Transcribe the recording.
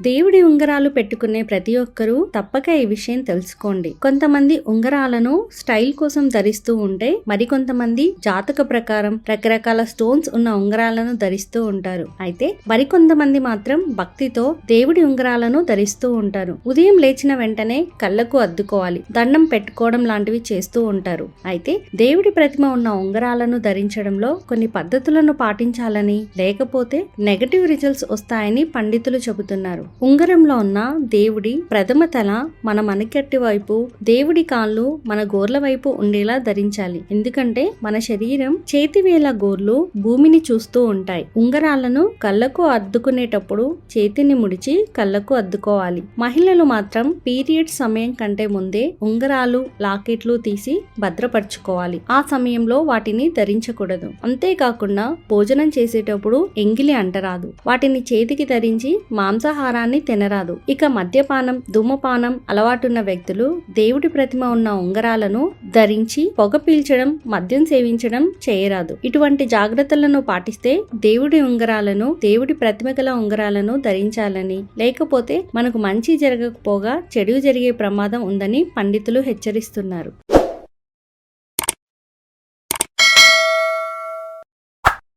దేవుడి ఉంగరాలు పెట్టుకునే ప్రతి ఒక్కరూ తప్పక ఈ విషయం తెలుసుకోండి. కొంతమంది ఉంగరాలను స్టైల్ కోసం ధరిస్తూ ఉంటే మరికొంతమంది జాతక ప్రకారం రకరకాల స్టోన్స్ ఉన్న ఉంగరాలను ధరిస్తూ ఉంటారు. అయితే మరికొంతమంది మాత్రం భక్తితో దేవుడి ఉంగరాలను ధరిస్తూ ఉంటారు. ఉదయం లేచిన వెంటనే కళ్ళకు అద్దుకోవాలి. దండం పెట్టుకోవడం లాంటివి చేస్తూ ఉంటారు. అయితే దేవుడి ప్రతిమ ఉన్న ఉంగరాలను ధరించడంలో కొన్ని పద్ధతులను పాటించాలని లేకపోతే నెగటివ్ రిజల్ట్స్ వస్తాయని పండితులు చెబుతున్నారు. ఉంగరంలో ఉన్న దేవుడి ప్రథమ తల మన మణికట్టి వైపు దేవుడి కాళ్ళు మన గోర్ల వైపు ఉండేలా ధరించాలి. ఎందుకంటే మన శరీరం చేతివేల గోర్లు భూమిని చూస్తూ ఉంటాయి. ఉంగరాలను కళ్ళకు అద్దుకునేటప్పుడు చేతిని ముడిచి కళ్ళకు అద్దుకోవాలి. మహిళలు మాత్రం పీరియడ్ సమయం కంటే ముందే ఉంగరాలు లాకెట్లు తీసి భద్రపరచుకోవాలి. ఆ సమయంలో వాటిని ధరించకూడదు. అంతేకాకుండా భోజనం చేసేటప్పుడు ఎంగిలి అంటరాదు. వాటిని చేతికి ధరించి మాంసాహార మాంసాహారాన్ని తినరాదు. ఇక మద్యపానం ధూమపానం అలవాటున్న వ్యక్తులు దేవుడి ప్రతిమ ఉన్న ఉంగరాలను ధరించి పొగ పీల్చడం మద్యం సేవించడం చేయరాదు. ఇటువంటి జాగ్రత్తలను పాటిస్తే దేవుడి ఉంగరాలను దేవుడి ప్రతిమ గల ఉంగరాలను ధరించాలని లేకపోతే మనకు మంచి జరగకపోగా చెడు జరిగే ప్రమాదం ఉందని పండితులు హెచ్చరిస్తున్నారు.